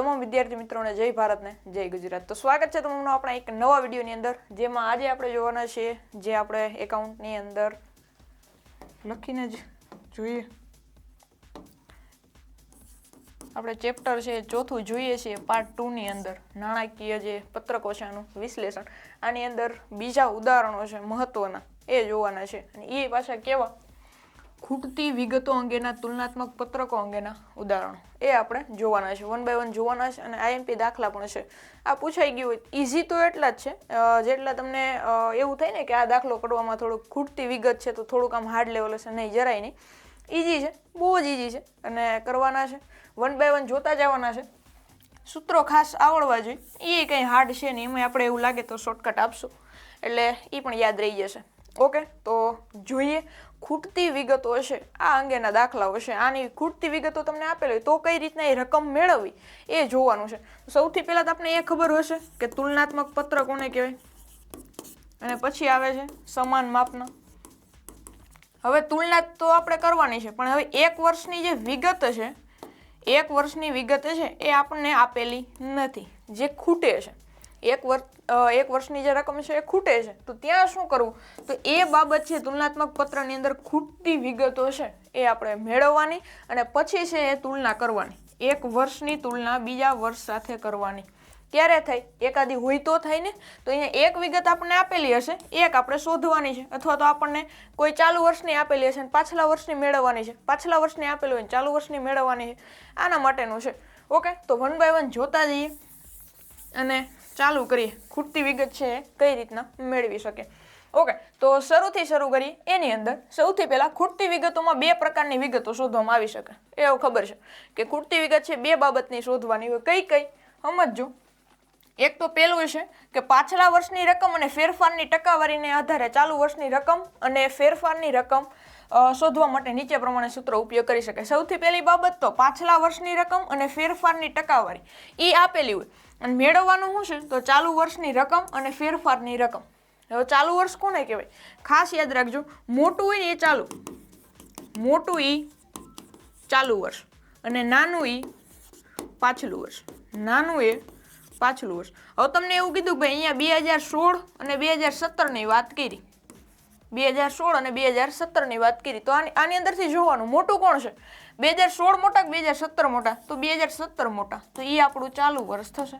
તમામ વિદ્યાર્થી મિત્રોને જય ભારતને જય ગુજરાત. તો સ્વાગત છે તમામનો આપણા એક નવા વિડીયોની અંદર, જેમાં આજે આપણે જોવાના છીએ જે આપણે એકાઉન્ટની અંદર લખીને જ જોઈએ. આપણે ચેપ્ટર છે, ચોથું જોઈએ છીએ પાર્ટ ટુની અંદર, નાણાકીય જે પત્રકો આનું વિશ્લેષણ. આની અંદર બીજા ઉદાહરણો છે, મહત્વના, એ જોવાના છે. અને એ પાછા કેવા ખૂટતી વિગતો અંગેના તુલનાત્મક પત્રકો અંગેના ઉદાહરણો. એ આપણે જોવાના છે. વન બાય વન જોવાના છે અને આઈએમપી દાખલા પણ છે. આ પૂછાઈ ગયું હોય. ઇઝી તો એટલા જ છે. જેટલા તમને એવું થાય ને કે આ દાખલો કરવામાં થોડુંક ખૂટતી વિગત છે તો થોડુંક આમ હાર્ડ લેવલ હશે. નહીં, જરાય નહીં. ઇઝી છે. બહુ જ ઇઝી છે. અને કરવાના છે. વન બાય વન જોતા જવાના છે. સૂત્રો ખાસ આવડવા જોઈએ. એ કંઈ હાર્ડ છે નહીં. એમાં આપણે એવું લાગે તો શોર્ટકટ આપશું. એટલે એ પણ યાદ રહી જશે. ઓકે તો જોઈએ. ખૂટતી વિગતો હશે, આ અંગેના દાખલાઓ હશે, આની ખૂટતી વિગતો તમને આપેલી હોય તો કઈ રીતના એ રકમ મેળવવી એ જોવાનું છે. સૌથી પહેલાં તો આપણે એ ખબર હશે કે તુલનાત્મક પત્ર કોને કહેવાય? અને પછી આવે છે સમાન માપના. હવે તુલના તો આપણે કરવાની છે, પણ હવે એક વર્ષની જે વિગત છે, એક વર્ષની વિગત છે એ આપણને આપેલી નથી, જે ખૂટે છે. એક વર્ષ એક વર્ષની જે રકમ છે એ ખૂટે છે, તો ત્યાં શું કરવું? તો એ બાબત છે તુલનાત્મક પત્રની અંદર ખૂટતી વિગતો છે એ આપણે મેળવવાની અને પછી છે એ તુલના કરવાની. એક વર્ષની તુલના બીજા વર્ષ સાથે કરવાની. ક્યારે થાય એકાદી હોય તો થાય ને? તો અહીંયા એક વિગત આપણને આપેલી હશે, એક આપણે શોધવાની છે. અથવા તો આપણને કોઈ ચાલુ વર્ષની આપેલી હશે અને પાછલા વર્ષની મેળવવાની છે. પાછલા વર્ષની આપેલી હોય ચાલુ વર્ષની મેળવવાની છે. આના માટેનું છે. ઓકે? તો વન બાય વન જોતા જઈએ. અને ચાલુ કરીએ ખૂટતી વિગત છે કઈ રીતના મેળવી શકે. ઓકે તો શરૂથી શરૂ કરીએ એની અંદર સૌથી પહેલાં ખૂટતી વિગતોમાં બે પ્રકારની વિગતો શોધવામાં આવી શકે. એવું ખબર છે કે ખૂટતી વિગત છે, બે બાબતની શોધવાની હોય કઈ કઈ, સમજજો. એક તો પહેલું છે કે પાછલા વર્ષની રકમ અને ફેરફારની ટકાવારીને આધારે ચાલુ વર્ષની રકમ અને ફેરફારની રકમ શોધવા માટે નીચે પ્રમાણે સૂત્રો ઉપયોગ કરી શકાય. સૌથી પહેલી બાબત તો પાછલા વર્ષની રકમ અને ફેરફારની ટકાવારી. એ આપેલી હોય. અને મેળવવાનું શું છે? તો ચાલુ વર્ષની રકમ અને ફેરફારની રકમ. હવે ચાલુ વર્ષ કોને કહેવાય? ખાસ યાદ રાખજો, મોટું હોય એ ચાલુ. મોટું ઈ ચાલુ વર્ષ. અને નાનું ઈ પાછલું વર્ષ. નાનું એ પાછલું વર્ષ. હવે તમને એવું કીધું કે અહીંયા બે હજાર સોળ અને બે હજાર સત્તરની વાત કરી. બે હજાર સોળ અને બે હજાર સત્તરની વાત કરી, તો આની અંદરથી જોવાનું, મોટું કોણ છે? બે હજાર સોળ મોટા કે બે હજાર સત્તર મોટા? તો બે હજાર સત્તર મોટા. તો એ આપણું ચાલુ વર્ષ થશે.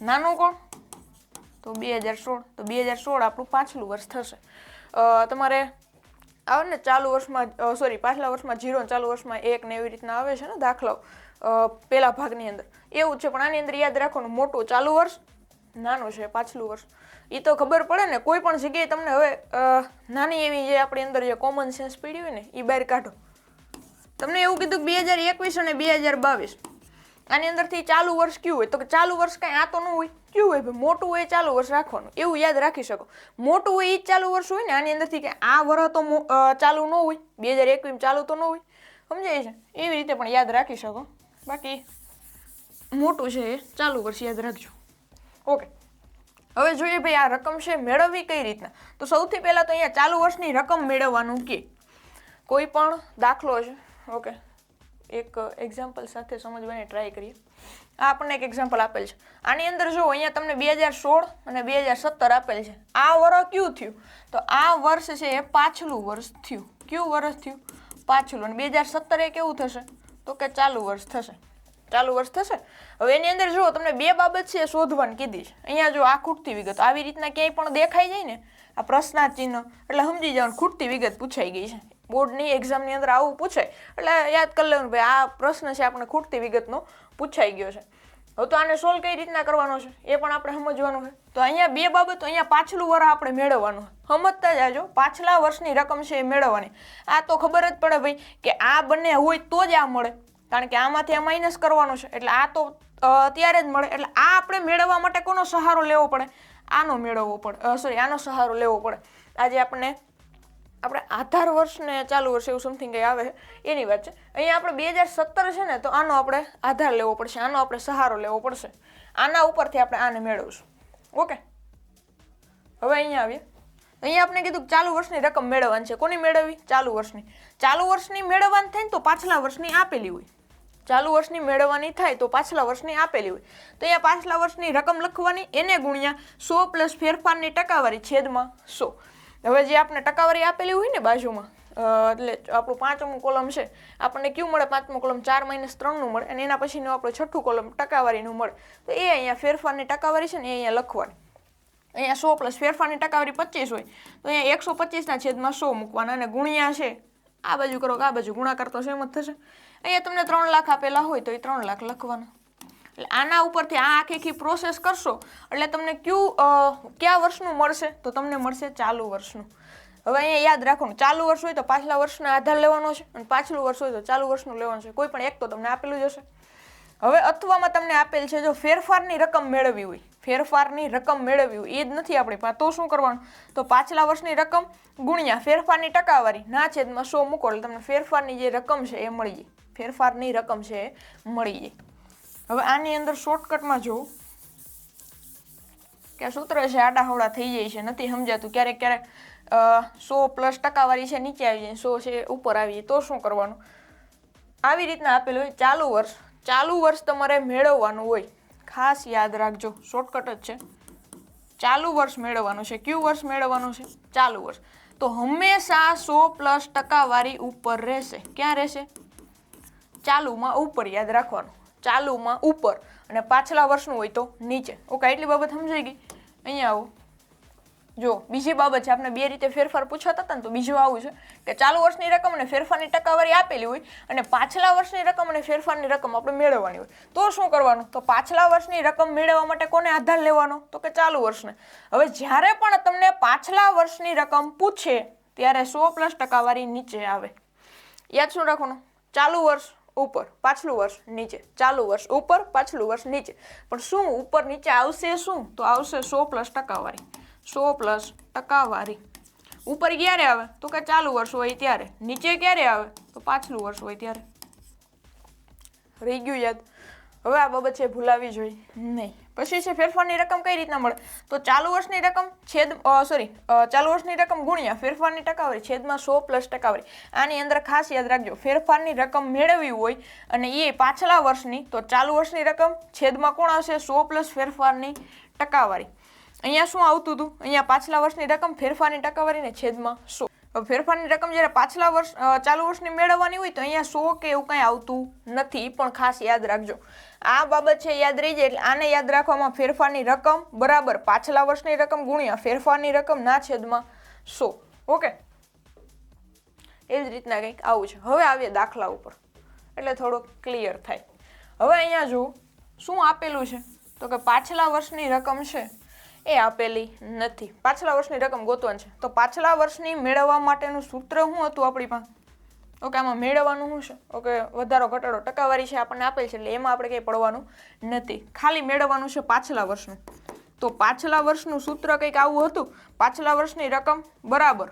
નાનું કોણ? તો બે હજાર સોળ. તો બે હજાર સોળ આપણું પાછલું વર્ષ થશે. તમારે આવે ને, ચાલુ વર્ષમાં સોરી પાછલા વર્ષમાં જીરો ચાલુ વર્ષમાં એક ને એવી રીતના આવે છે ને દાખલાઓ. પહેલા ભાગની અંદર. એવું છે, પણ આની અંદર યાદ રાખવાનું, મોટું ચાલુ વર્ષ, નાનું છે, પાછલું વર્ષ. એ તો ખબર પડે ને, કોઈ પણ જગ્યાએ તમને હવે નાની એવી જે આપણી અંદર જે કોમન સેન્સ પીડી હોય ને એ બહાર કાઢો. તમને એવું કીધું કે બે હજાર એકવીસ અને બે હજાર બાવીસ, આની અંદરથી ચાલુ વર્ષ કયું હોય? તો કે ચાલુ વર્ષ કાંઈ આ તો ન હોય, કયું હોય? ભાઈ, મોટું હોય ચાલુ વર્ષ રાખવાનું, એવું યાદ રાખી શકો. મોટું હોય એ જ ચાલુ વર્ષ હોય ને, આની અંદરથી કે આ વર્ષ તો ચાલુ ન હોય, બે હજાર એકવીસ ચાલુ તો ન હોય, સમજાય છે? એવી રીતે પણ યાદ રાખી શકો. બાકી મોટું છે એ, ચાલુ વર્ષ યાદ રાખજો. ઓકે. હવે જોઈએ ભાઈ આ રકમ છે મેળવવી કઈ રીતના? તો સૌથી પહેલાં તો અહીંયા ચાલુ વર્ષની રકમ મેળવવાનું કે કોઈ પણ દાખલો છે ઓકે, એક એક્ઝામ્પલ સાથે સમજવાની ટ્રાય કરીએ. આ આપણને એક એક્ઝામ્પલ આપેલ છે. આની અંદર જો અહીંયા તમને બે હજાર સોળ અને બે હજાર સત્તર આપેલ છે. આ વર્ષ કયું થયું? તો આ વર્ષ છે એ પાછલું વર્ષ થયું. કયું વર્ષ થયું? પાછલું. અને બે હજાર સત્તર એ કેવું થશે? તો કે ચાલુ વર્ષ થશે. ચાલુ વર્ષ થશે. હવે એની અંદર જુઓ તમને બે બાબત છે શોધવાની કીધી છે. અહીંયા જો આ ખૂટતી વિગત, આવી રીતના ક્યાંય પણ દેખાઈ જાય ને, આ પ્રશ્નાર્થ ચિહ્ન, એટલે સમજી જવાનું ખૂટતી વિગત પૂછાઈ ગઈ છે. બોર્ડની એક્ઝામની અંદર આવું પૂછાય. એટલે યાદ કરી લેવાનું ભાઈ, આ પ્રશ્ન છે આપણે ખૂટતી વિગતનો પૂછાઈ ગયો છે. હવે તો આને સોલ્વ કઈ રીતના કરવાનો છે? એ પણ આપણે સમજવાનું છે. તો અહીંયા બે બાબતો, અહીંયા પાછલું વર આપણે મેળવવાનું સમજતા જાજો, પાછલા વર્ષની રકમ છે એ મેળવવાની. આ તો ખબર જ પડે ભાઈ, કે આ બંને હોય તો જ આ મળે. કારણ કે આમાંથી આ માઇનસ કરવાનો છે. એટલે આ તો અત્યારે ત્યારે જ મળે. એટલે આ આપણે મેળવવા માટે કોનો સહારો લેવો પડે? આનો મેળવવો પડે. સોરી આનો સહારો લેવો પડે. આજે આપણને, આપણે આધાર વર્ષને ચાલુ વર્ષ એવું સમથિંગ કંઈ આવે એની વાત છે. અહીંયા આપણે બે હજાર સત્તર છે ને, તો આનો આપણે આધાર લેવો પડશે. આનો આપણે સહારો લેવો પડશે. આના ઉપરથી આપણે આને મેળવશું. ઓકે? હવે અહીંયા આવીએ. અહીંયા આપણે કીધું કે ચાલુ વર્ષની રકમ મેળવવાની છે. કોની મેળવવી? ચાલુ વર્ષની. ચાલુ વર્ષની મેળવવાની થાય ને તો પાછલા વર્ષની આપેલી હોય. ચાલુ વર્ષની મેળવવાની થાય તો પાછલા વર્ષની આપેલી હોય. તો અહીંયા પાછલા વર્ષની રકમ લખવાની, એને ગુણ્યા સો પ્લસ ફેરફારની ટકાવારી છેદમાં સો. હવે જે આપણે ટકાવારી આપેલી હોય ને બાજુમાં એટલે આપણું પાંચમું કોલમ છે, આપણને કયું મળે? પાંચમું કોલમ ચાર માઇનસ ત્રણનું મળે અને એના પછીનું આપણું છઠ્ઠું કોલમ ટકાવારીનું મળે. તો એ અહીંયા ફેરફારની ટકાવારી છે ને એ અહીંયા લખવાની. અહીંયા સો પ્લસ ફેરફારની ટકાવારી પચીસ હોય, તો અહીંયા એકસો પચીસના છેદમાં સો મૂકવાના અને ગુણ્યા છે આ બાજુ કરો કે આ બાજુ ગુણાકાર તો સેમ જ થશે. અહીંયા તમને ત્રણ લાખ આપેલા હોય તો એ ત્રણ લાખ લખવાના. એટલે આના ઉપરથી આ આખી આખી પ્રોસેસ કરશો, એટલે તમને ક્યુ કયા વર્ષનું મળશે? તો તમને મળશે ચાલુ વર્ષનું. હવે અહીંયા યાદ રાખવાનું, ચાલુ વર્ષ હોય તો પાછલા વર્ષના આધાર લેવાનો છે અને પાછલું વર્ષ હોય તો ચાલુ વર્ષનું લેવાનું છે. કોઈ પણ એક તો તમને આપેલું જ હશે. હવે અથવામાં તમને આપેલ છે જો ફેરફારની રકમ મેળવવી હોય ફેરફારની રકમ મેળવ્યું એ જ નથી આપણી પાસે. તો શું કરવાનું? તો પાછલા વર્ષની રકમ ગુણ્યા ફેરફારની ટકાવારી ના છેદમાં સો મૂકો, એટલે તમને ફેરફારની જે રકમ છે એ મળી જાય ફેરફારની રકમ છે એ મળી જાય હવે આની અંદર શોર્ટકટમાં જોઉં. કે સૂત્ર છે, આડા હવડા થઈ જાય છે, નથી સમજાતું. ક્યારેક ક્યારેક સો પ્લસ ટકાવારી છે, નીચે આવી જાય, સો છે ઉપર આવી જાય. તો શું કરવાનું? આવી રીતના આપેલું હોય, ચાલુ વર્ષ ચાલુ વર્ષ તમારે મેળવવાનું હોય. ખાસ યાદ રાખજો શોર્ટકટ જ છે. ચાલુ વર્ષ મેળવવાનું છે. કયું વર્ષ મેળવવાનું છે? ચાલુ વર્ષ. તો હંમેશા સો પ્લસ ટકાવારી ઉપર રહેશે. ક્યાં રહેશે? ચાલુમાં ઉપર યાદ રાખવાનું. ચાલુમાં ઉપર. અને પાછલા વર્ષનું હોય તો નીચે. ઓકે એટલી બાબત સમજાઈ ગઈ? અહીંયા આવો. જો, બીજી બાબત છે આપણે બે રીતે ફેરફાર પૂછાતા હતા ને તો બીજું આવું છે કે ચાલુ વર્ષની રકમ અને ફેરફારની ટકાવારી આપેલી હોય અને પાછલા વર્ષની રકમ અને ફેરફારની રકમ આપણે મેળવવાની હોય. તો શું કરવાનું? તો પાછલા વર્ષની રકમ મેળવવા માટે કોને આધાર લેવાનો? તો કે ચાલુ વર્ષને. હવે જ્યારે પણ તમને પાછલા વર્ષની રકમ પૂછે, ત્યારે સો પ્લસ ટકાવારી નીચે આવે. યાદ શું રાખવાનું? ચાલુ વર્ષ ઉપર, પાછલું વર્ષ નીચે. ચાલુ વર્ષ ઉપર, પાછલું વર્ષ નીચે. પણ શું ઉપર નીચે આવશે શું? તો આવશે સો પ્લસ ટકાવારી. સો પ્લસ ટકાવારી ઉપર ક્યારે આવે? તો કે ચાલુ વર્ષ હોય ત્યારે. નીચે ક્યારે આવે? તો પાછલું વર્ષ હોય ત્યારે. રહી ગયું યાદ. હવે આ બાબત છે ભૂલાવી જોઈએ નહીં. પછી છે ફેરફારની રકમ કઈ રીતના મળે? તો ચાલુ વર્ષની રકમ છેદ સોરી ચાલુ વર્ષની રકમ ગુણ્યા ફેરફારની ટકાવારી છેદમાં સો પ્લસ ટકાવારી. આની અંદર ખાસ યાદ રાખજો ફેરફારની રકમ મેળવવી હોય અને એ પાછલા વર્ષની તો ચાલુ વર્ષની રકમ છેદમાં કોણ આવશે સો પ્લસ ફેરફારની ટકાવારી. અહીંયા શું આવતું હતું? અહીંયા પાછલા વર્ષની રકમ ફેરફારની ટકાવારીને છેદમાં સો. ફેરફારની રકમ જ્યારે પાછલા વર્ષ ચાલુ વર્ષની મેળવવાની હોય તો અહીંયા સો કે એવું કંઈ આવતું નથી, પણ ખાસ યાદ રાખજો. આ બાબત છે, યાદ રહી જાય એટલે આને યાદ રાખવામાં ફેરફારની રકમ બરાબર પાછલા વર્ષની રકમ ગુણ્યા ફેરફારની રકમ ના છેદમાં સો. ઓકે? એ જ રીતના કંઈક આવું છે. હવે આવીએ દાખલા ઉપર. એટલે થોડુંક ક્લિયર થાય. હવે અહીંયા જુઓ, શું આપેલું છે? તો કે પાછલા વર્ષની રકમ છે એ આપેલી નથી. પાછલા વર્ષની રકમ ગોતવાની છે. તો પાછલા વર્ષની મેળવવા માટેનું સૂત્ર શું હતું આપણી પાસે? ઓકે, આમાં મેળવવાનું શું છે? ઓકે, વધારો ઘટાડો ટકાવારી છે આપણને આપેલ છે, એટલે એમાં આપણે કંઈ પડવાનું નથી. ખાલી મેળવવાનું છે પાછલા વર્ષનું. તો પાછલા વર્ષનું સૂત્ર કંઈક આવું હતું? પાછલા વર્ષની રકમ બરાબર.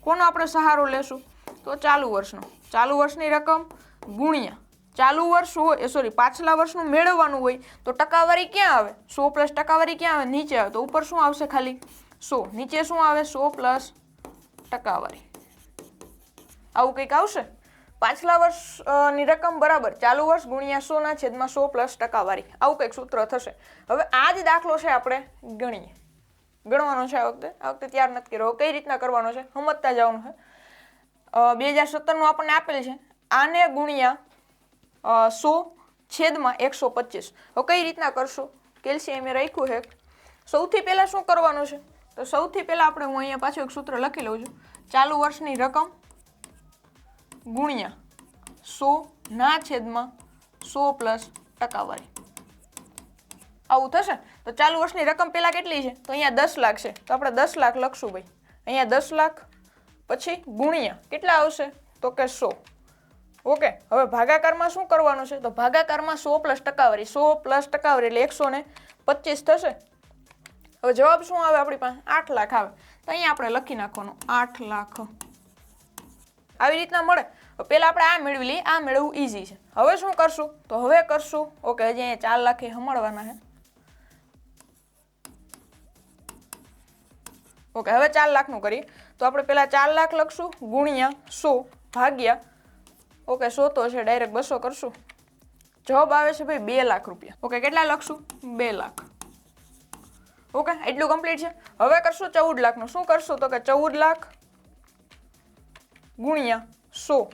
કોનો આપણે સહારો લેશું? તો ચાલુ વર્ષનો. ચાલુ વર્ષની રકમ ગુણ્યા. ચાલુ વર્ષ હોય સોરી પાછલા વર્ષનું મેળવવાનું હોય, તો ટકાવારી ક્યાં આવે? સો પ્લસ ટકાવારી ક્યાં આવે? નીચે આવે. તો ઉપર શું આવશે ખાલી? સો. નીચે શું આવે? સો પ્લસ ટકાવારી. આવું કંઈક આવશે? પાછલા વર્ષની રકમ બરાબર. ચાલુ વર્ષ ગુણ્યા સોના છેદમાં સો પ્લસ ટકાવારી. આવું કંઈક સૂત્ર થશે. હવે આ જ દાખલો છે આપણે ગણીએ. ગણવાનો છે આ વખતે. આ વખતે ત્યાર નથી કર્યો. કઈ રીતના કરવાનો છે? સમજતા જવાનું છે. બે હજાર સત્તરનું આપણને આપેલ છે. આને ગુણ્યા સો છેદમાં એકસો પચીસ. હવે કઈ રીતના કરશું? કેલ્શિયમ એ રાખ્યું છે. સૌથી પહેલાં શું કરવાનું છે? તો સૌથી પહેલાં આપણે હું અહીંયા પાછું એક સૂત્ર લખી લઉં છું. ચાલુ વર્ષની રકમ ગુણ્યા સો ના છેદમાં સો પ્લસ ટકાવારી. આવું થશે? તો ચાલુ વર્ષની રકમ પહેલાં કેટલી છે? તો અહીંયા દસ લાખ છે. તો આપણે દસ લાખ લખશું ભાઈ. અહીંયા દસ લાખ પછી ગુણ્યા કેટલા આવશે? તો કે સો. ઓકે, હવે ભાગાકારમાં શું કરવાનું છે? તો ભાગાકારમાં સો પ્લસ ટકાવારી, સો પ્લસ ટકાવારી એટલે એકસો ને પચીસ થશે. હવે જવાબ શું આવે આપણી પાસે? આઠ લાખ આવે. તો અહીંયા આપણે લખી નાખવાનું, આઠ લાખ. આવી રીતના મળે. પહેલાં આપણે આ મેળવી લઈએ, આ મેળવવું ઇઝી છે. હવે શું કરશું? તો હવે કરશું. ઓકે, હજી અહીંયા ચાર લાખ એ હમાડવાના છે. ઓકે, હવે ચાર લાખનું કરીએ. તો આપણે પહેલાં ચાર લાખ લખશું, ગુણ્યા સો ભાગ્યા ઓકે, સો તો છે ડાયરેક્ટ બસો કરશું. જવાબ આવે છે ભાઈ બે લાખ રૂપિયા. ઓકે, કેટલા લખશું? બે લાખ. ઓકે, એટલું કમ્પ્લીટ છે? હવે કરશું ચૌદ લાખનું. શું કરશું તો કે ચૌદ લાખ ગુણ્યા સો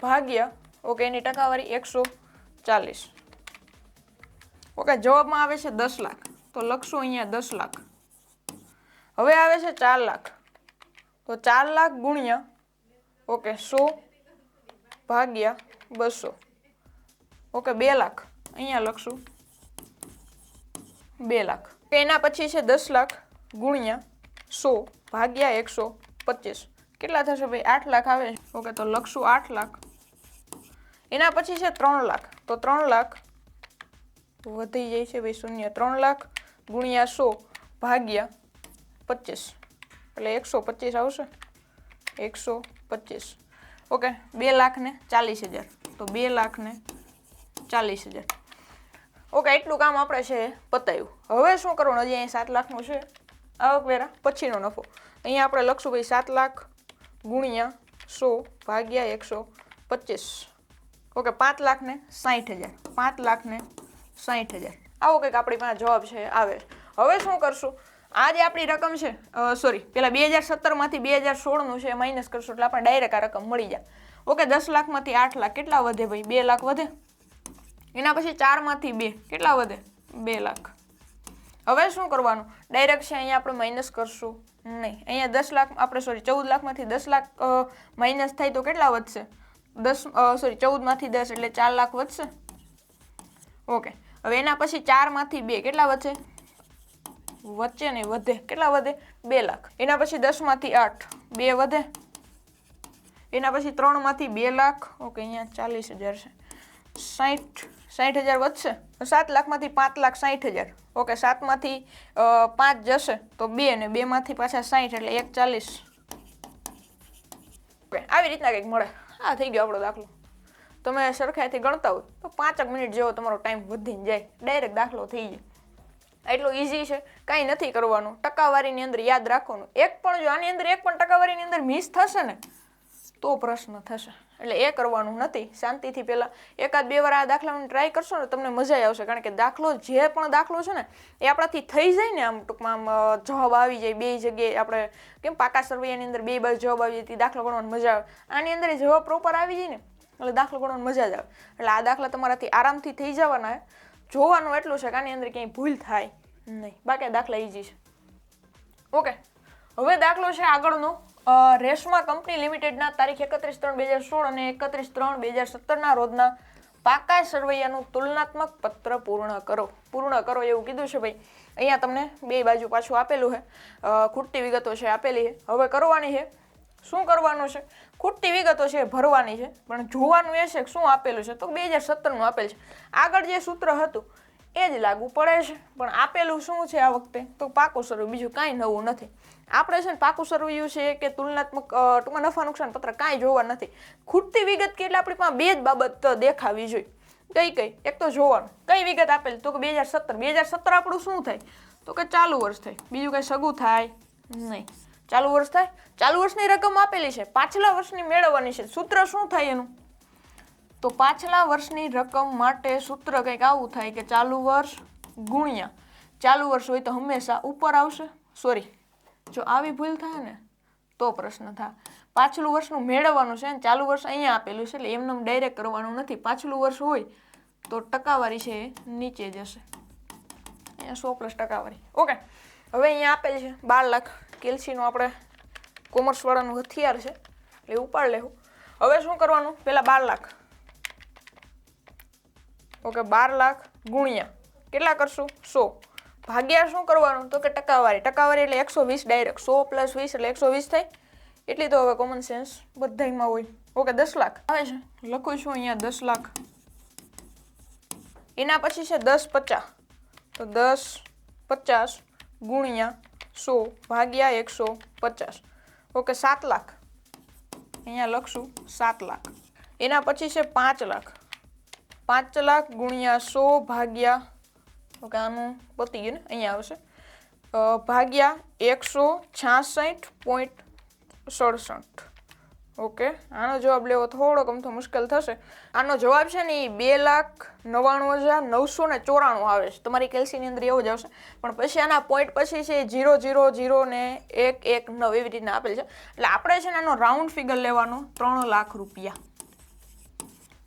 ભાગ્યા, ઓકે, એની ટકાવારી એકસો ચાલીસ. ઓકે, જવાબમાં આવે છે દસ લાખ. તો લખશું અહીંયા દસ લાખ. હવે આવે છે ચાર લાખ. તો ચાર લાખ ગુણ્યા, ઓકે, સો ભાગ્યા બસો. ઓકે, બે લાખ. અહીંયા લખશું. બે લાખ. એના પછી છે દસ લાખ ગુણ્યા સો ભાગ્યા એકસો પચીસ. કેટલા થશે ભાઈ? આઠ લાખ આવે? ઓકે, તો લખશું આઠ લાખ. એના પછી છે ત્રણ લાખ. તો ત્રણ લાખ વધી જાય છે ભાઈ શૂન્ય. ત્રણ લાખ ગુણ્યા સો ભાગ્યા પચીસ. એટલે એકસો પચીસ આવશે. એકસો પચીસ. ઓકે, બે લાખ ને ચાલીસ હજાર. તો બે લાખ ને ચાલીસ હજાર. ઓકે, એટલું કામ આપણે છે પતાવ્યું હવે શું કરવાનું? હજી અહીં સાત લાખનું છે. આવકવેરા પછીનો નફો. અહીંયા આપણે લખશું ભાઈ, સાત લાખ ગુણ્યા સો ભાગ્યા એકસો પચીસ. ઓકે, પાંચ લાખ ને સાઠ હજાર. પાંચ લાખ ને સાઠ હજાર. આવો કંઈક આપણી પાસે જવાબ છે, આવે. હવે શું કરશું? આ જે આપણી રકમ છે સોરી પેલા બે હજાર સત્તરમાંથી બે હજાર સોળનું છે માઇનસ કરશું એટલે આપણે ડાયરેક્ટ આ રકમ મળી જાય. ઓકે, દસ લાખમાંથી આઠ લાખ કેટલા વધે ભાઈ? બે લાખ વધે? એના પછી ચારમાંથી બે, કેટલા વધે? બે લાખ. હવે શું કરવાનું? ડાયરેક્ટ છે અહીંયા આપણે માઇનસ કરશું. નહીં, અહીંયા દસ લાખ, આપણે સોરી ચૌદ લાખમાંથી દસ લાખ માઇનસ થાય તો કેટલા વધશે? દસ સોરી ચૌદમાંથી દસ એટલે ચાર લાખ વધશે? ઓકે, હવે એના પછી ચારમાંથી બે, કેટલા વધશે? વચ્ચે નહીં, વધે. કેટલા વધે? બે લાખ. એના પછી દસમાંથી આઠ. બે વધે. એના પછી ત્રણમાંથી બે લાખ. ઓકે, અહીંયા ચાલીસ હજાર છે. સાઠ સાઠ હજાર વધશે? સાત લાખમાંથી પાંચ લાખ સાઠ હજાર. ઓકે, સાતમાંથી પાંચ જશે, તો બે ને બેમાંથી પાછા સાઠ એટલે એક ચાલીસ. ઓકે, આવી રીતના કંઈક મળે. આ થઈ ગયો આપણો દાખલો. તમે સરખાઈથી ગણતા હોય તો પાંચક મિનિટ જેવો તમારો ટાઈમ વધીને જાય. ડાયરેક્ટ દાખલો થઈ જાય. એટલું ઇઝી છે. કાંઈ નથી કરવાનું. ટકાવારીની અંદર યાદ રાખવાનું. એક પણ જો આની અંદર એક પણ ટકાવારીની અંદર મિસ થશે ને, તો પ્રશ્ન થશે. એટલે એ કરવાનું નથી. શાંતિથી પહેલાં એકાદ બે વાર આ દાખલાને ટ્રાય કરશો ને, તમને મજા આવશે. કારણ કે દાખલો જે પણ દાખલો છે ને, એ આપણાથી થઈ જાય ને, આમ ટૂંકમાં આમ જવાબ આવી જાય બે જગ્યાએ. આપણે કેમ પાકા સરવૈયાની અંદર બે બાજુ જવાબ આવી જાય, તે દાખલો ગણવાની મજા આવે. આની અંદર જવાબ પ્રોપર આવી જાય ને, એટલે દાખલો ગણવાની મજા જ આવે. એટલે આ દાખલા તમારાથી આરામથી થઈ જવાના છે. જોવાનું એટલું છે કે આની અંદર ક્યાંય ભૂલ થાય નહીં. બાકી દાખલા ઇઝી છે. ઓકે હવે દાખલો છે આગળનો. રેશમા કંપની લિમિટેડના તારીખ એકત્રીસ ત્રણ બે હજાર સોળ અને એકત્રીસ ત્રણ બે હજાર સત્તરના રોજના પાકા સરવૈયાનું તુલનાત્મક પત્ર પૂર્ણ કરો. પૂર્ણ કરો એવું કીધું છે ભાઈ. અહીંયા તમને બે બાજુ પાછું આપેલું છે. ખૂટતી વિગતો છે આપેલી છે. હવે કરવાની છે શું કરવાનું છે? ખૂટતી વિગતો છે ભરવાની છે, પણ જોવાનું એ છે શું આપેલું છે? તો બે હજાર સત્તરનું આપેલ છે. આગળ જે સૂત્ર હતું, એ જ લાગુ પડે છે. પણ આપેલું શું છે આ વખતે? તો પાકું સરવૈયું બીજું કાંઈ નવું નથી. આપણે છે ને પાકું સરવૈયું છે કે તુલનાત્મક ટૂંકમાં નફા નુકસાન પત્ર કાંઈ જોવા નથી. ખૂટતી વિગત કે એટલે આપણી પાસે બે જ બાબત દેખાવી જોઈએ. કઈ કઈ? એક તો જોવાનું. કઈ વિગત આપેલી? તો કે બે હજાર સત્તર બે હજાર સત્તર આપણું શું થાય? તો કે ચાલુ વર્ષ થાય. બીજું કઈ સગું થાય નહીં. ચાલુ વર્ષ થાય? ચાલુ વર્ષની રકમ આપેલી છે. પાછલા વર્ષની મેળવવાની છે. સૂત્ર શું થાય એનું? તો પાછલા વર્ષની રકમ માટે સૂત્ર કંઈક આવું થાય કે ચાલુ વર્ષ ગુણ્યા. ચાલુ વર્ષ હોય તો હંમેશા ઉપર આવશે. સોરી જો આવી ભૂલ થાય ને, તો પ્રશ્ન થાય. પાછલું વર્ષનું મેળવવાનું છે ને, ચાલુ વર્ષ અહીંયા આપેલું છે એટલે એમને ડાયરેક્ટ કરવાનું નથી. પાછલું વર્ષ હોય તો ટકાવારી છે એ નીચે જશે. અહીંયા સો પ્લસ ટકાવારી. ઓકે હવે અહીંયા આપેલ છે બાર લાખ કેલ્સીનું આપણે કોમર્સવાળાનું હથિયાર છે. એટલે ઉપાડ લેવું. હવે શું કરવાનું? પહેલાં બાર લાખ ઓકે બાર લાખ ગુણ્યા. કેટલા કરશું? સો. ભાગ્યા શું કરવાનું? તો કે ટકાવારી. ટકાવારી એટલે એકસો વીસ ડાયરેક્ટ સો પ્લસ વીસ એટલે એકસો વીસ થાય. એટલી તો હવે કોમન સેન્સ બધાયમાં હોય. ઓકે, દસ લાખ. આવે છે. લખું છું અહીંયા દસ લાખ. એના પછી છે દસ પચાસ. તો દસ પચાસ ગુણ્યા સો ભાગ્યા એકસો પચાસ. ઓકે, સાત લાખ. અહીંયા લખશું સાત લાખ. એના પછી છે પાંચ લાખ. પાંચ લાખ ગુણ્યા સો ભાગ્યા, ઓકે, આનું પતી ગયું ને, અહીંયા આવશે. ભાગ્યા એકસો છાસઠ પોઈન્ટ સડસઠ. ઓકે, આનો જવાબ લેવો થોડોક અમથો મુશ્કેલ થશે. આનો જવાબ છે ને એ બે લાખ નવ્વાણું હજાર નવસો ને ચોરાણું આવે છે. તમારી કેલ્સીની અંદર એવો જ આવશે. પણ પછી આના પોઈન્ટ પછી છે જીરો જીરો જીરો ને એક એક નવ એવી રીતના આપેલ છે. એટલે આપણે છે ને આનો રાઉન્ડ ફિગર લેવાનો, ત્રણ લાખ રૂપિયા.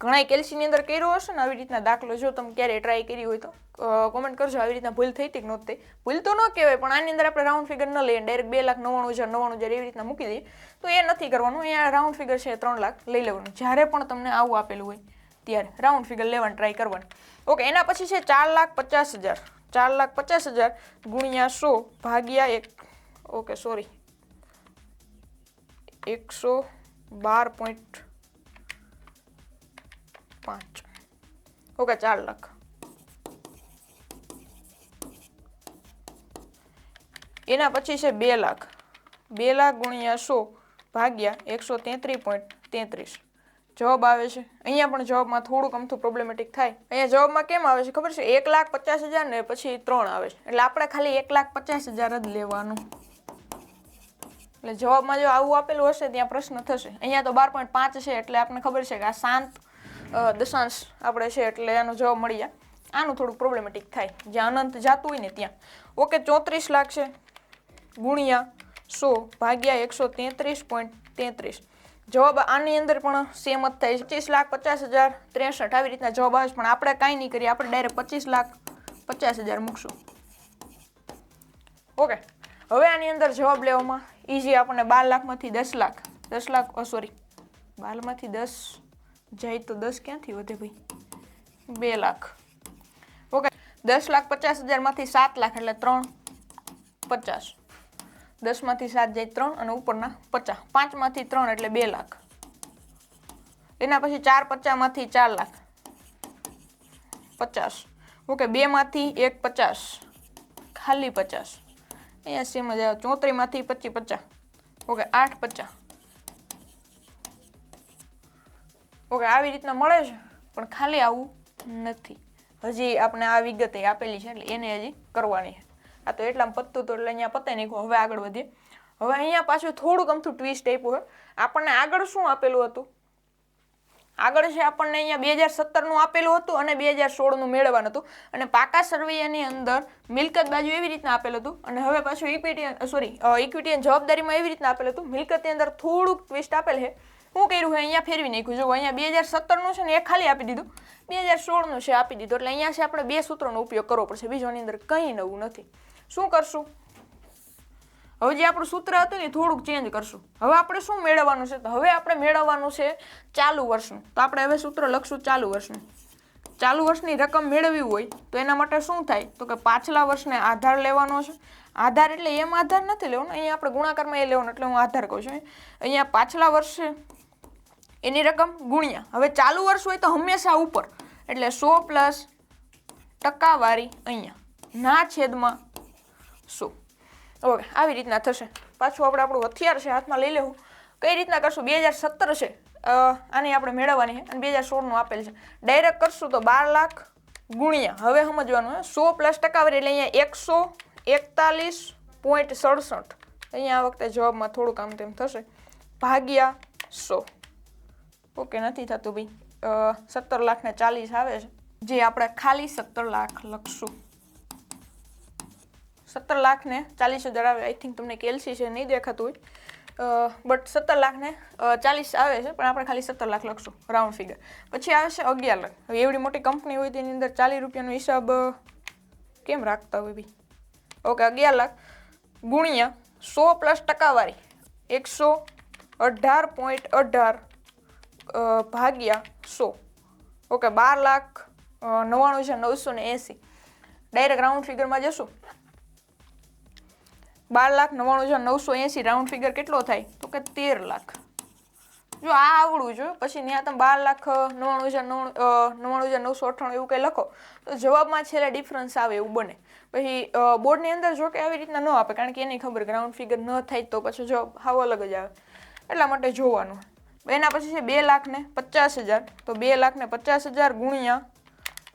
ઘણા કેલ્સીની અંદર કર્યો હશે ને આવી રીતના દાખલો જો તમે ક્યારે ટ્રાય કરી હોય તો કોમેન્ટ કરજો. આવી રીતના ભૂલ થઈ હતી કે નહોતી ભૂલ તો ન કહેવાય, પણ આની અંદર આપણે રાઉન્ડ ફિગર ન લઈએ ડાયરેક્ટ બે લાખ નવ્વાણું હજાર નવ્વાણું હજાર એવી રીતના મૂકી દઈએ, તો એ નથી કરવાનું. અહીંયા રાઉન્ડ ફિગર છે ત્રણ લાખ લઈ લેવાનું. જ્યારે પણ તમને આવું આપેલું હોય, ત્યારે રાઉન્ડ ફિગર લેવાનું ટ્રાય કરવાનું. ઓકે એના પછી છે ચાર લાખ પચાસ હજાર. ચાર લાખ પચાસ હજાર ગુણ્યા સો ભાગ્યા એક. ઓકે સોરી એકસો બાર પોઈન્ટ પાંચ. ઓકે ચાર લાખ. એના પછી છે બે લાખ. બે લાખ ગુણ્યા સો ભાગ્યા એકસો તેત્રીસ પોઈન્ટ તેત્રીસ. જવાબ આવે છે? અહીંયા પણ જવાબમાં થોડુંક અમથું પ્રોબ્લેમેટિક થાય. અહીંયા જવાબમાં કેમ આવે છે? ખબર છે? એક લાખ પચાસ હજાર ને પછી ત્રણ આવે છે. એટલે આપણે ખાલી એક લાખ પચાસ હજાર જ લેવાનું. એટલે જવાબમાં જો આવું આપેલું હશે, ત્યાં પ્રશ્ન થશે. અહીંયા તો બાર પોઈન્ટ પાંચ છે, એટલે આપણને ખબર છે કે આ શાંત દશાંશ આપણે છે એટલે એનો જવાબ મળી જાય. આનું થોડુંક પ્રોબ્લેમેટિક થાય. જ્યાં અનંત જાતું હોય ને ત્યાં. ઓકે, ચોત્રીસ લાખ છે. ગુણ્યા સો ભાગ્યા એકસો તેત્રીસ પોઈન્ટ તેત્રીસ. જવાબ આની અંદર પણ સેમ જ થાય. પચીસ લાખ પચાસ હજાર ત્રેસઠ. આવી રીતના જવાબ આવે છે. પણ આપણે કાંઈ નહીં કરીએ. આપણે ડાયરેક્ટ પચીસ લાખ પચાસ હજાર મૂકશું. ઓકે, હવે આની અંદર જવાબ લેવામાં ઇઝી આપણને બાર લાખમાંથી દસ લાખ. દસ લાખ સોરી બારમાંથી દસ જાય તો દસ ક્યાંથી વધે ભાઈ? બે લાખ. ઓકે, દસ લાખ પચાસ હજારમાંથી સાત લાખ એટલે ત્રણ, પચાસ. દસમાંથી સાત જાય ત્રણ અને ઉપરના પચાસ. પાંચમાંથી ત્રણ એટલે બે લાખ. એના પછી ચાર પચાસમાંથી ચાર લાખ. પચાસ. ઓકે, બેમાંથી એક પચાસ. ખાલી પચાસ. અહીંયા સેમ જ આવે. પચીસ પચાસ. ઓકે, આઠ પચાસ. ઓકે, આવી રીતના મળે છે? પણ ખાલી આવું નથી. હજી આપણે આ વિગતે આપેલી છે, એટલે એને હજી કરવાની છે. આ તો એટલામાં પતતું તો એટલે અહીંયા પતાઈ નાખ્યું હવે આગળ વધીએ. હવે અહીંયા પાછું થોડુંક અમથું ટ્વિસ્ટ આપ્યું હોય. આપણને આગળ શું આપેલું હતું? આગળ છે આપણને અહીંયા બે હજાર સત્તરનું આપેલું હતું અને બે હજાર સોળનું મેળવવાનું હતું. અને પાકા સર્વેની અંદર મિલકત બાજુ એવી રીતના આપેલું હતું અને હવે પાછું ઇક્વિટી સોરી ઇક્વિટી જવાબદારીમાં એવી રીતના આપેલું હતું. મિલકતની અંદર થોડુંક ટ્વિસ્ટ આપેલ છે. શું કર્યું છે અહીંયા ફેરવી નાખ્યું. જો અહીંયા બે હજાર સત્તરનું છે ને, એ ખાલી આપી દીધું. બે હજાર સોળનું છે, આપી દીધું. એટલે અહીંયા છે આપણે બે સૂત્રોનો ઉપયોગ કરવો પડશે. બીજોની અંદર કંઈ નવું નથી. શું કરશું? હવે જે આપણું સૂત્ર હતું ને થોડુંક ચેન્જ કરશું. હવે આપણે શું મેળવવાનું છે? તો હવે આપણે મેળવવાનું છે ચાલુ વર્ષનું. તો આપણે હવે સૂત્ર લખશું ચાલુ વર્ષનું. ચાલુ વર્ષની રકમ મેળવવી હોય, તો એના માટે શું થાય? તો કે પાછલા વર્ષને આધાર લેવાનો છે. આધાર એટલે એમ આધાર નથી લેવાનો. અહીંયા આપણે ગુણાકારમાં એ લેવાનો, એટલે હું આધાર કહું છું. અહીંયા પાછલા વર્ષે એની રકમ ગુણ્યા. હવે ચાલુ વર્ષ હોય તો હંમેશા ઉપર. એટલે સો પ્લસ ટકાવારી અહીંયા. ના છેદમાં સો. ઓકે આવી રીતના થશે. પાછું આપણે આપણું હથિયાર છે, હાથમાં લઈ લેવું. કઈ રીતના કરશું? બે હજાર સત્તર છે. આની આપણે મેળવવાની છે. અને બે હજાર સોળનું આપેલ છે. ડાયરેક્ટ કરશું તો બાર લાખ ગુણ્યા. હવે સમજવાનું સો પ્લસ ટકાવારી એટલે અહીંયા એકસો એકતાલીસ પોઈન્ટ સડસઠ. અહીંયા આ વખતે જવાબમાં થોડુંક આમ તેમ થશે. ભાગ્યા સો. ઓકે, નથી થતું ભાઈ સત્તર લાખ ને ચાલીસ આવે છે. જે આપણે ખાલી સત્તર લાખ લખશું. સત્તર લાખ ને ચાલીસ હજાર આવે આઈ થિંક તમને કેલ્સી છે નહીં દેખાતું હોય. બટ સત્તર લાખ ને ચાલીસ આવે છે, પણ આપણે ખાલી સત્તર લાખ લખશું. રાઉન્ડ ફિગર પછી આવે છે અગિયાર લાખ. હવે એવડી મોટી કંપની હોય તેની અંદર ચાલીસ રૂપિયાનો હિસાબ કેમ રાખતા હોય ભાઈ ઓકે, અગિયાર લાખ ગુણ્યા સો પ્લસ ટકાવારી. એકસો અઢાર પોઈન્ટ અઢાર ભાગ્યા સો. ઓકે બાર લાખ નવ્વાણું હજાર નવસો ને એંસી. ડાયરેક્ટ રાઉન્ડ ફિગરમાં જશું? બાર લાખ નવ્વાણું હજાર નવસો એંસી રાઉન્ડ ફિગર કેટલો થાય? તો કે તેર લાખ. જો આ આવડવું જોઈએ પછી ત્યાં તમે બાર લાખ નવ્વાણું હજાર અ, નવ્વાણું હજાર નવસો અઠ્ઠાણું એવું કંઈ લખો તો જવાબમાં છેલ્લે ડિફરન્સ આવે એવું બને. પછી બોર્ડની અંદર જો કે આવી રીતના ન આપે કારણ કે એની ખબર ગ્રાઉન્ડ ફિગર ન થાય તો પછી જવાબ હાવ અલગ જ આવે. એટલા માટે જોવાનું. એના પછી છે બે લાખ ને પચાસ હજાર. તો બે લાખ ને પચાસ હજાર ગુણ્યા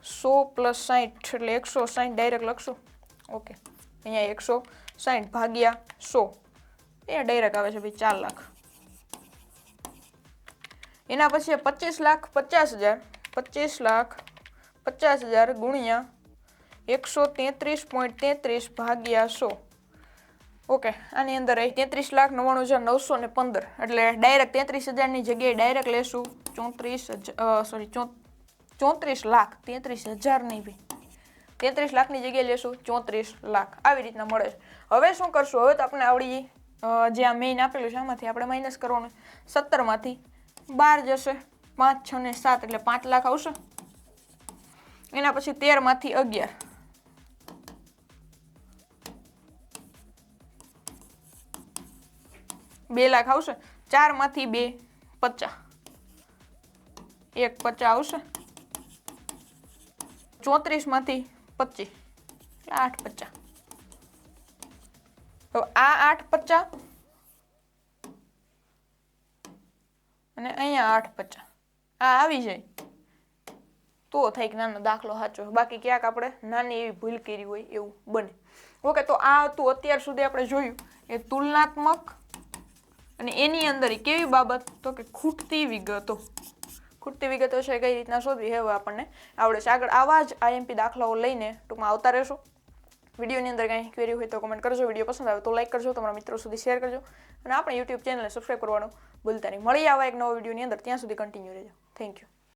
સો પ્લસ સાઠ એટલે એકસો સાઠ ડાયરેક્ટ લખશું. ઓકે. અહીંયા એકસો સાઠ ભાગ્યા સો. એ ડાયરેક્ટ આવે છે ભાઈ ચાર લાખ. એના પછી પચીસ લાખ પચાસ હજાર. પચીસ લાખ પચાસ હજાર ગુણ્યા એકસો તેત્રીસ પોઈન્ટ તેત્રીસ ભાગ્યા સો. ઓકે, આની અંદર અહીં તેત્રીસ લાખ નવ્વાણું હજાર નવસો ને પંદર. એટલે ડાયરેક્ટ તેત્રીસ હજારની જગ્યાએ ડાયરેક્ટ લેશું. ચોત્રીસ સોરી ચોત્રીસ લાખ તેત્રીસ હજારની બી. તેત્રીસ લાખની જગ્યાએ લેશું, ચોત્રીસ લાખ. આવી રીતના મળે છે. હવે શું કરશું? હવે તો આપણે આવડી જે આ મેઇન આપેલું છે, આમાંથી આપણે માઇનસ કરવાનું. સત્તરમાંથી બાર જશે. પાંચ, છ ને સાત, એટલે પાંચ લાખ આવશે. એના પછી તેરમાંથી અગિયાર. બે લાખ આવશે. ચારમાંથી બે, પચાસ. એક પચાસ આવશે. ચોત્રીસમાંથી પચીસ. આઠ પચાસ. તો આ આઠ પચાસ અને અહીંયા આઠ પચાસ. આ આવી જાય. તો થાય કે નાનો દાખલો સાચો બાકી ક્યાંક આપણે નાની એવી ભૂલ કરી હોય એવું બને. ઓકે, તો આ હતું. અત્યાર સુધી આપણે જોયું. એ તુલનાત્મક અને એની અંદર કેવી બાબત? તો કે ખૂટતી વિગતો. ખૂટતી વિગતો છે કઈ રીતના શોધવી હવે આપણને આવડે છે. આગળ આવા જ આઈએમપી દાખલાઓ લઈને ટૂંકમાં આવતા રહેશો. વિડીયોની અંદર કંઈ ક્વેરી હોય તો કમેન્ટ કરજો. વીડિયો પસંદ આવે તો લાઈક કરજો. તમારા મિત્રો સુધી શેર કરજો. અને આપણે યુટ્યુબ ચેનલને સબસ્ક્રાઈબ કરવાનું ભૂલતા નહીં. મળી આવા એક નવો વિડીયોની અંદર. ત્યાં સુધી કન્ટિન્યુ રહેજો. Thank you